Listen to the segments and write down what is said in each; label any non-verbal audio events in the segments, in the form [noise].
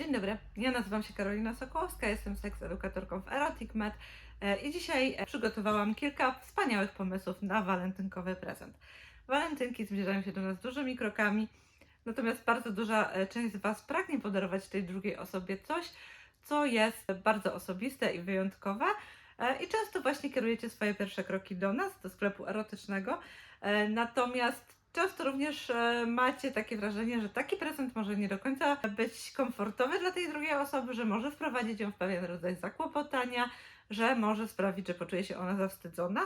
Dzień dobry, ja nazywam się Karolina Sokołowska, jestem seksedukatorką w Erotic Med e, i dzisiaj e, przygotowałam kilka wspaniałych pomysłów na walentynkowy prezent. Walentynki zbliżają się do nas dużymi krokami, natomiast bardzo duża e, część z Was pragnie podarować tej drugiej osobie coś, co jest bardzo osobiste i wyjątkowe i często właśnie kierujecie swoje pierwsze kroki do nas, do sklepu erotycznego, natomiast Często również e, macie takie wrażenie, że taki prezent może nie do końca być komfortowy dla tej drugiej osoby, że może wprowadzić ją w pewien rodzaj zakłopotania, że może sprawić, że poczuje się ona zawstydzona.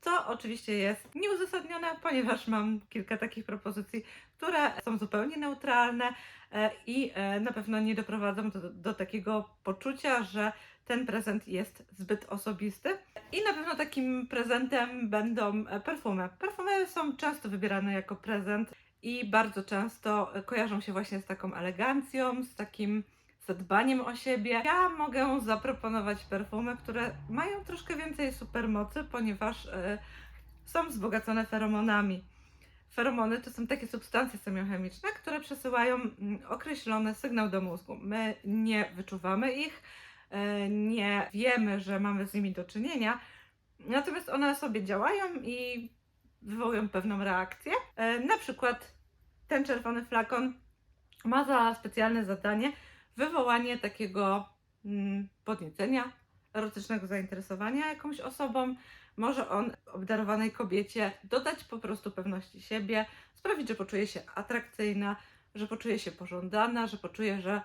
Co oczywiście jest nieuzasadnione, ponieważ mam kilka takich propozycji, które są zupełnie neutralne e, i e, na pewno nie doprowadzą do, do takiego poczucia, że ten prezent jest zbyt osobisty. I na pewno takim prezentem będą e, perfumy. Perfumy są często wybierane jako prezent i bardzo często kojarzą się właśnie z taką elegancją, z takim zadbaniem o siebie. Ja mogę zaproponować perfumy, które mają troszkę więcej supermocy, ponieważ e, są wzbogacone feromonami. Feromony to są takie substancje semiochemiczne, które przesyłają mm, określony sygnał do mózgu. My nie wyczuwamy ich, nie wiemy, że mamy z nimi do czynienia, natomiast one sobie działają i wywołują pewną reakcję. E, Na przykład ten czerwony flakon ma za specjalne zadanie wywołanie takiego mm, podniecenia, erotycznego zainteresowania jakąś osobą. Może on obdarowanej kobiecie dodać po prostu pewności siebie, sprawić, że poczuje się atrakcyjna, że poczuje się pożądana, że poczuje, że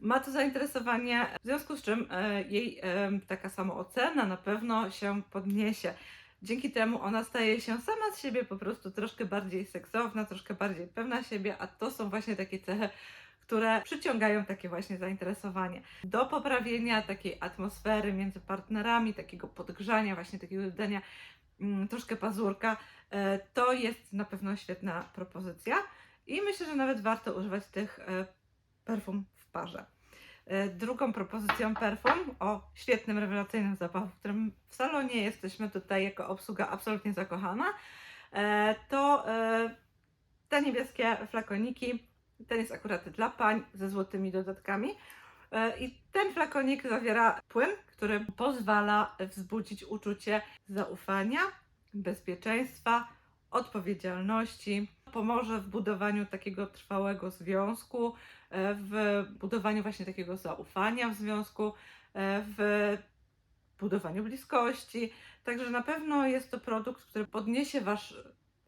ma to zainteresowanie, w związku z czym e, jej e, taka samoocena na pewno się podniesie. Dzięki temu ona staje się sama z siebie po prostu troszkę bardziej seksowna, troszkę bardziej pewna siebie, a to są właśnie takie cechy, które przyciągają takie właśnie zainteresowanie. Do poprawienia takiej atmosfery między partnerami, takiego podgrzania, właśnie takiego dodania mm, troszkę pazurka, e, to jest na pewno świetna propozycja i myślę, że nawet warto używać tych perfum parze. E, Drugą propozycją perfum o świetnym, rewelacyjnym zapachu, w którym w salonie jesteśmy tutaj jako obsługa absolutnie zakochana, e, to e, te niebieskie flakoniki. Ten jest akurat dla pań ze złotymi dodatkami. I ten flakonik zawiera płyn, który pozwala wzbudzić uczucie zaufania, bezpieczeństwa, odpowiedzialności. Pomoże w budowaniu takiego trwałego związku, e, w budowaniu właśnie takiego zaufania w związku, e, w budowaniu bliskości. Także na pewno jest to produkt, który podniesie wasz,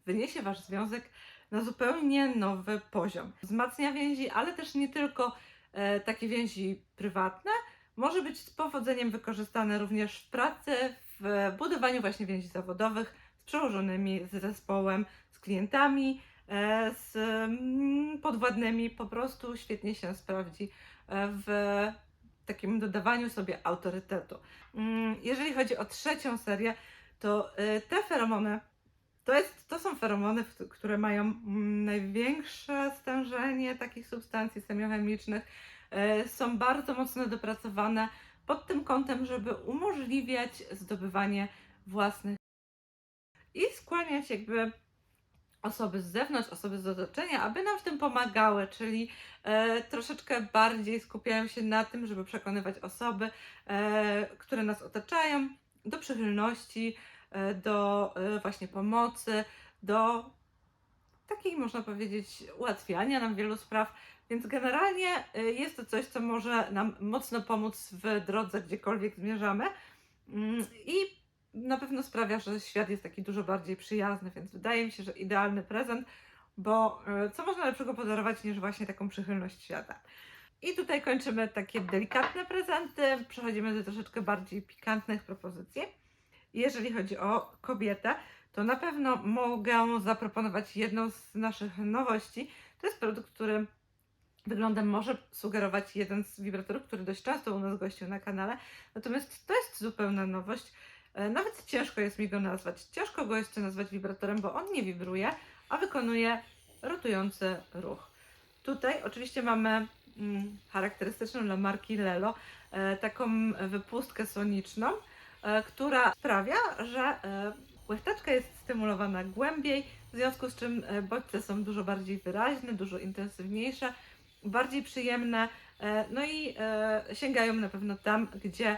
wyniesie wasz związek na zupełnie nowy poziom. Wzmacnia więzi, ale też nie tylko e, takie więzi prywatne. Może być z powodzeniem wykorzystane również w pracy, w budowaniu właśnie więzi zawodowych z przełożonymi, z zespołem, z klientami, z mm, podwładnymi. Po prostu świetnie się sprawdzi e, w takim dodawaniu sobie autorytetu. Mm, Jeżeli chodzi o trzecią serię, to e, te feromony to, jest, to są feromony, które mają mm, największe stężenie takich substancji semiochemicznych. E, Są bardzo mocno dopracowane pod tym kątem, żeby umożliwiać zdobywanie własnych i skłaniać jakby osoby z zewnątrz, osoby z otoczenia, aby nam w tym pomagały, czyli e, troszeczkę bardziej skupiają się na tym, żeby przekonywać osoby, e, które nas otaczają, do przychylności, e, do e, właśnie pomocy, do takiej, można powiedzieć, ułatwiania nam wielu spraw. Więc generalnie e, jest to coś, co może nam mocno pomóc w drodze, gdziekolwiek zmierzamy. Mm, I na pewno sprawia, że świat jest taki dużo bardziej przyjazny, więc wydaje mi się, że idealny prezent, bo e, co można lepszego podarować niż właśnie taką przychylność świata. I tutaj kończymy takie delikatne prezenty, przechodzimy do troszeczkę bardziej pikantnych propozycji. Jeżeli chodzi o kobietę, to na pewno mogę zaproponować jedną z naszych nowości. To jest produkt, który wyglądem może sugerować jeden z wibratorów, który dość często u nas gościł na kanale. Natomiast to jest zupełna nowość. E, Nawet ciężko jest mi go nazwać. Ciężko go jeszcze nazwać wibratorem, bo on nie wibruje, a wykonuje rotujący ruch. Tutaj oczywiście mamy mm, charakterystyczną dla marki Lelo e, taką wypustkę soniczną, e, która sprawia, że e, jest stymulowana głębiej, w związku z czym e, bodźce są dużo bardziej wyraźne, dużo intensywniejsze, bardziej przyjemne E, No i e, sięgają na pewno tam, gdzie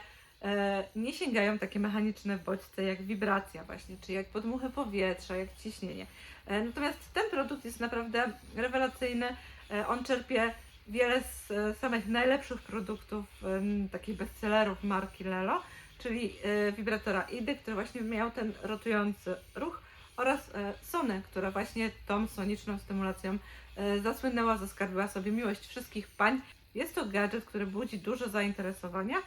nie sięgają takie mechaniczne bodźce jak wibracja właśnie, czy jak podmuchy powietrza, jak ciśnienie. E, Natomiast ten produkt jest naprawdę rewelacyjny. E, On czerpie wiele z e, samych najlepszych produktów, takich bestsellerów marki Lelo, czyli e, wibratora IDY, który właśnie miał ten rotujący ruch oraz e, Sony, która właśnie tą soniczną stymulacją e, zasłynęła, zaskarbiła sobie miłość wszystkich pań. Jest to gadżet, który budzi dużo zainteresowania,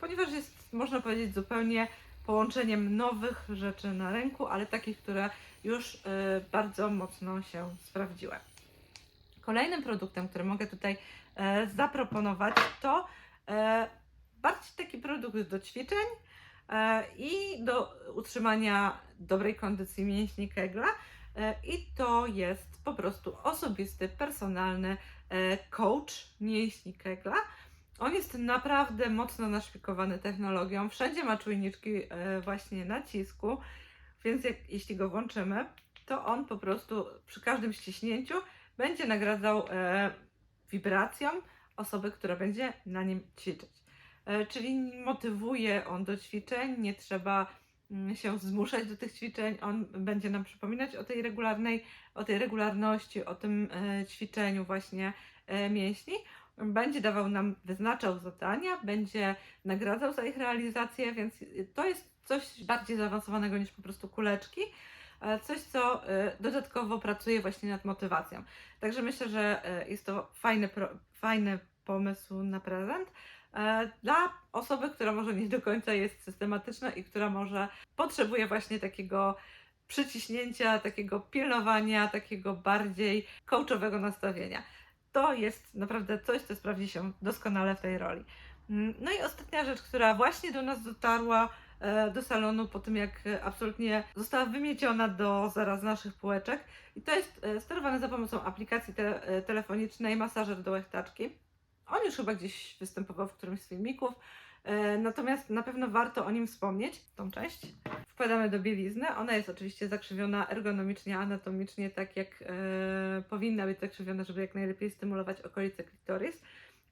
ponieważ jest, można powiedzieć, zupełnie połączeniem nowych rzeczy na rynku, ale takich, które już e, bardzo mocno się sprawdziły. Kolejnym produktem, który mogę tutaj e, zaproponować, to e, bardziej taki produkt do ćwiczeń e, i do utrzymania dobrej kondycji mięśni Kegla. I to jest po prostu osobisty, personalny coach mięśni Kegla. On jest naprawdę mocno naszpikowany technologią. Wszędzie ma czujniczki e, właśnie nacisku, więc jak, jeśli go włączymy, to on po prostu przy każdym ściśnięciu będzie nagradzał e, wibracją osoby, która będzie na nim ćwiczyć. E, czyli motywuje on do ćwiczeń, nie trzeba mm, się zmuszać do tych ćwiczeń. On będzie nam przypominać o tej regularnej, o tej regularności, o tym e, ćwiczeniu właśnie e, mięśni. Będzie dawał nam, wyznaczał zadania, będzie nagradzał za ich realizację, więc to jest coś bardziej zaawansowanego niż po prostu kuleczki. e, Coś, co e, dodatkowo pracuje właśnie nad motywacją. Także myślę, że e, jest to fajny, fajny pomysł na prezent dla osoby, która może nie do końca jest systematyczna i która może potrzebuje właśnie takiego przyciśnięcia, takiego pilnowania, takiego bardziej coachowego nastawienia. To jest naprawdę coś, co sprawdzi się doskonale w tej roli. Mm, No i ostatnia rzecz, która właśnie do nas dotarła e, do salonu po tym, jak absolutnie została wymieciona do zaraz naszych półeczek. I to jest e, sterowane za pomocą aplikacji te, e, telefonicznej masażer do łechtaczki. On już chyba gdzieś występował w którymś z filmików, natomiast na pewno warto o nim wspomnieć, tą część. Wkładamy do bielizny. Ona jest oczywiście zakrzywiona ergonomicznie, anatomicznie, tak jak e, powinna być zakrzywiona, żeby jak najlepiej stymulować okolice klitoris.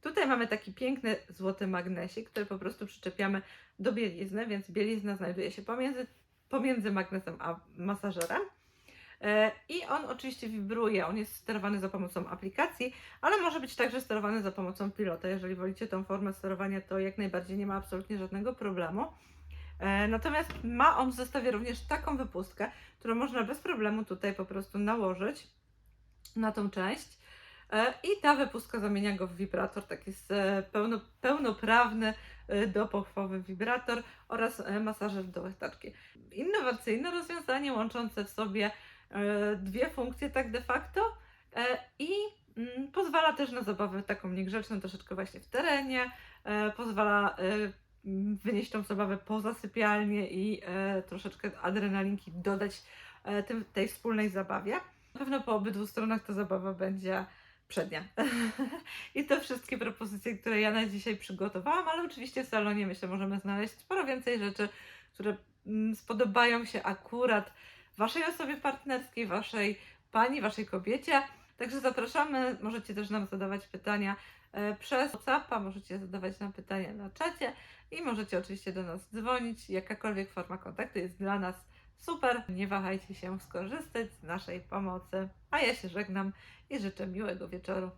Tutaj mamy taki piękny złoty magnesik, który po prostu przyczepiamy do bielizny, więc bielizna znajduje się pomiędzy, pomiędzy magnesem a masażerem. E, I on oczywiście wibruje, on jest sterowany za pomocą aplikacji, ale może być także sterowany za pomocą pilota. Jeżeli wolicie tą formę sterowania, to jak najbardziej nie ma absolutnie żadnego problemu. E, Natomiast ma on w zestawie również taką wypustkę, którą można bez problemu tutaj po prostu nałożyć na tą część. E, I ta wypustka zamienia go w wibrator, taki e, pełno, pełnoprawny dopochwowy wibrator oraz masażer do łechtaczki. Innowacyjne rozwiązanie łączące w sobie dwie funkcje tak de facto i mm, pozwala też na zabawę taką niegrzeczną troszeczkę właśnie w terenie, pozwala wynieść tą zabawę poza sypialnię i e, troszeczkę adrenalinki dodać e, tym, tej wspólnej zabawie. Na pewno po obydwu stronach ta zabawa będzie przednia. [laughs] I to wszystkie propozycje, które ja na dzisiaj przygotowałam, ale oczywiście w salonie myślę możemy znaleźć sporo więcej rzeczy, które mm, spodobają się akurat Waszej osobie partnerskiej, Waszej pani, Waszej kobiecie. Także zapraszamy, możecie też nam zadawać pytania e, przez WhatsAppa, możecie zadawać nam pytania na czacie i możecie oczywiście do nas dzwonić. Jakakolwiek forma kontaktu jest dla nas super. Nie wahajcie się skorzystać z naszej pomocy. A ja się żegnam i życzę miłego wieczoru.